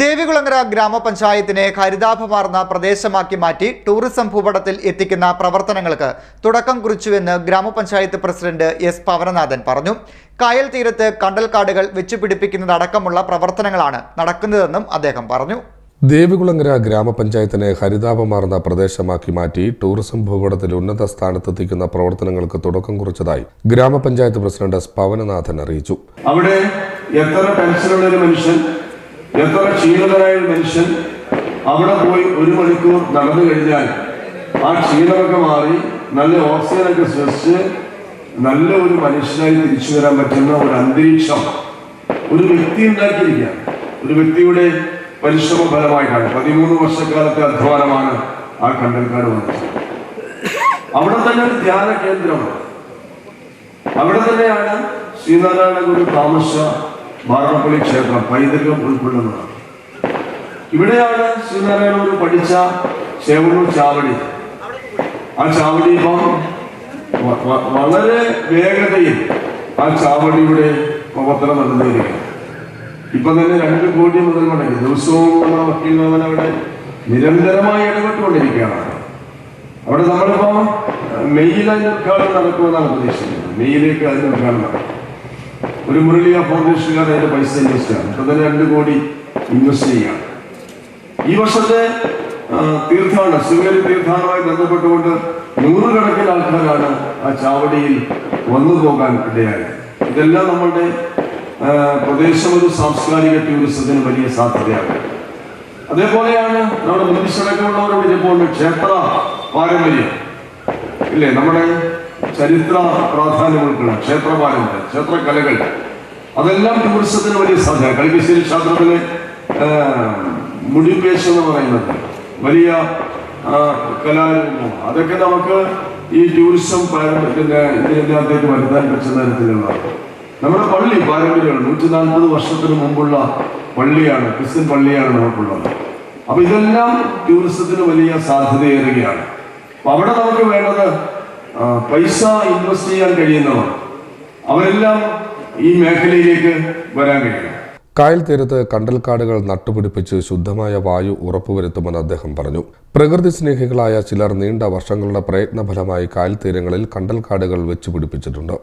ദേവികുളങ്ങര ഗ്രാമപഞ്ചായത്തിനെ ഹരിതാഭമാർന്ന പ്രദേശമാക്കി മാറ്റി ടൂറിസം ഭൂപടത്തിൽ എത്തിക്കുന്ന പ്രവർത്തനങ്ങൾക്ക് തുടക്കം കുറിച്ചുവെന്ന് ഗ്രാമപഞ്ചായത്ത് പ്രസിഡന്റ് എസ് പവനനാഥൻ പറഞ്ഞു. കായൽ തീരത്ത് കണ്ടൽക്കാടുകൾ വെച്ചുപിടിപ്പിക്കുന്നതടക്കമുള്ള പ്രവർത്തനങ്ങളാണ് നടക്കുന്നതെന്നും അദ്ദേഹം പറഞ്ഞു. ദേവികുളങ്ങര ഗ്രാമപഞ്ചായത്തിനെ ഹരിതാപമാർന്ന പ്രദേശമാക്കി മാറ്റി ടൂറിസം ഭൂപടത്തിൽ ഉന്നത സ്ഥാനത്തെത്തിക്കുന്ന പ്രവർത്തനങ്ങൾക്ക് തുടക്കം കുറിച്ചതായി ഗ്രാമപഞ്ചായത്ത് പ്രസിഡന്റ് എസ് പവനനാഥൻ അറിയിച്ചു. അവിടെ എത്ര പെൻഷനുള്ള ഒരു മനുഷ്യൻ എത്ര ക്ഷീണിതനായ ഒരു മനുഷ്യൻ അവിടെ പോയി ഒരു മണിക്കൂർ നടന്നു കഴിഞ്ഞാൽ ആ ക്ഷീണമൊക്കെ മാറി നല്ല ഓക്സിജനൊക്കെ ശ്വസിച്ച് നല്ല ഒരു മനുഷ്യനായി തിരിച്ചു വരാൻ പറ്റുന്ന ഒരു അന്തരീക്ഷം ഒരു വ്യക്തി ഉണ്ടാക്കിയിരിക്കുക. ഒരു വ്യക്തിയുടെ പരിശ്രമ ഫലമായിട്ടാണ്. പതിമൂന്ന് വർഷക്കാലത്തെ അധ്വാനമാണ് ആ കണ്ടൽക്കാട് വന്നത്. അവിടെ തന്നെ ഒരു ധ്യാന കേന്ദ്രമാണ് അവിടെ തന്നെയാണ് ശ്രീനാരായണ ഗുരു താമസ ബാർണപ്പള്ളി ക്ഷേത്രം പൈതൃകം ഉൾക്കൊള്ളുന്നത് ഇവിടെയാണ് ശ്രീനാരായണ ഗുരു പഠിച്ച ചേവണൂർ ചാവടി. ആ ചാവടി ഇപ്പം വളരെ വേഗതയിൽ ആ ചാവടിയുടെ പ്രവർത്തനം നടന്നിരിക്കും ഇപ്പൊ തന്നെ രണ്ട് കോടി മുതൽ മുടങ്ങി. ദിവസവും നമ്മുടെ വക്കീൽ ഭവൻ അവിടെ നിരന്തരമായി ഇടപെട്ടുകൊണ്ടിരിക്കുകയാണ്. അവിടെ നമ്മളിപ്പോ മെയ്യിൽ അതിന്റെ ഉദ്ഘാടനം നടക്കുമെന്നാണ് പ്രതീക്ഷിക്കുന്നത് മെയ്യിലേക്ക് അതിന്റെ ഉദ്ഘാടനം നടക്കും. ഒരു മുരളിയ ഫൗണ്ടേഷനുകാർ അതിന്റെ പൈസ ഇൻവെസ്റ്റ് ചെയ്യണം ഇപ്പൊ തന്നെ രണ്ട് കോടി ഇൻവെസ്റ്റ് ചെയ്യുകയാണ് ഈ വർഷത്തെ തീർത്ഥാടനം ശിവഗരി തീർത്ഥാടനവുമായി ബന്ധപ്പെട്ടുകൊണ്ട് നൂറുകണക്കിന് ആൾക്കാരാണ് ആ ചാവടിയിൽ വന്നു പോകാൻ ഇടയായത്. ഇതെല്ലാം നമ്മളുടെ പ്രദേശം ഒരു സാംസ്കാരിക ടൂറിസത്തിന് വലിയ സാധ്യതയാണ്. അതേപോലെയാണ് നമ്മുടെ മുനിശടക്കമുള്ളവരോട് ഇതുപോലെ ക്ഷേത്ര പാരമ്പര്യം. ഇല്ലേ നമ്മുടെ ചരിത്ര പ്രാധാന്യമുള്ള ക്ഷേത്രമാണ് ക്ഷേത്ര പാരമ്പര്യം ക്ഷേത്ര കലകൾ അതെല്ലാം ടൂറിസത്തിന് വലിയ സാധ്യത. കളിക്കശ്ശേരി ക്ഷേത്രത്തിലെ ആ, മുടിപ്പേശ് എന്ന് പറയുന്നത് വലിയ കലാരൂപം. അതൊക്കെ നമുക്ക് ഈ ടൂറിസം പാരമ്പര്യത്തിന്റെ ഇതിനകത്തേക്ക് വരുത്താൻ പറ്റുന്ന തരത്തിലുള്ള നമ്മുടെ പള്ളി പാരമ്പര്യമാണ്. നൂറ്റി നാൽപ്പത് വർഷത്തിന് മുമ്പുള്ള പള്ളിയാണ് ക്രിസ്ത്യൻ പള്ളിയാണ് നമുക്കുള്ളത്. അപ്പൊ ഇതെല്ലാം ടൂറിസത്തിന് വലിയ സാധ്യതയേറുകയാണ് അപ്പൊ അവിടെ നമുക്ക് വേണ്ടത് പൈസ ഇൻവെസ്റ്റ് ചെയ്യാൻ കഴിയുന്നവർ അവരെല്ലാം ഈ മേഖലയിലേക്ക് വരാൻ കഴിയും. കായൽ തീരത്ത് കണ്ടൽക്കാടുകൾ നട്ടുപിടിപ്പിച്ച് ശുദ്ധമായ വായു ഉറപ്പുവരുത്തുമെന്ന് അദ്ദേഹം പറഞ്ഞു. പ്രകൃതി സ്നേഹികളായ ചിലർ നീണ്ട വർഷങ്ങളുടെ പ്രയത്നഫലമായി കായൽ തീരങ്ങളിൽ കണ്ടൽക്കാടുകൾ വെച്ചുപിടിപ്പിച്ചിട്ടുണ്ട്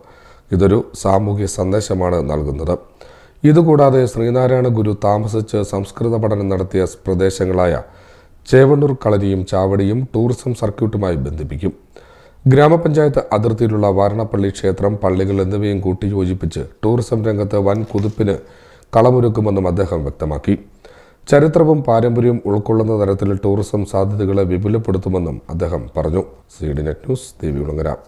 ഇതൊരു സാമൂഹ്യ സന്ദേശമാണ് നൽകുന്നത്. ഇതുകൂടാതെ ശ്രീനാരായണ ഗുരു താമസിച്ച് സംസ്കൃത പഠനം നടത്തിയ പ്രദേശങ്ങളായ ചേവണ്ണൂർ കളരിയും ചാവടിയും ടൂറിസം സർക്യൂട്ടുമായി ബന്ധിപ്പിക്കും. ഗ്രാമപഞ്ചായത്ത് അതിർത്തിയിലുള്ള വാരണപ്പള്ളി ക്ഷേത്രം പള്ളികൾ എന്നിവയും കൂട്ടിയോജിപ്പിച്ച് ടൂറിസം രംഗത്ത് വൻ കുതിപ്പിന് കളമൊരുക്കുമെന്നും അദ്ദേഹം വ്യക്തമാക്കി. ചരിത്രവും പാരമ്പര്യവും ഉൾക്കൊള്ളുന്ന തരത്തിൽ ടൂറിസം സാധ്യതകളെ വിപുലപ്പെടുത്തുമെന്നും അദ്ദേഹം പറഞ്ഞു. C D net news Devikulangara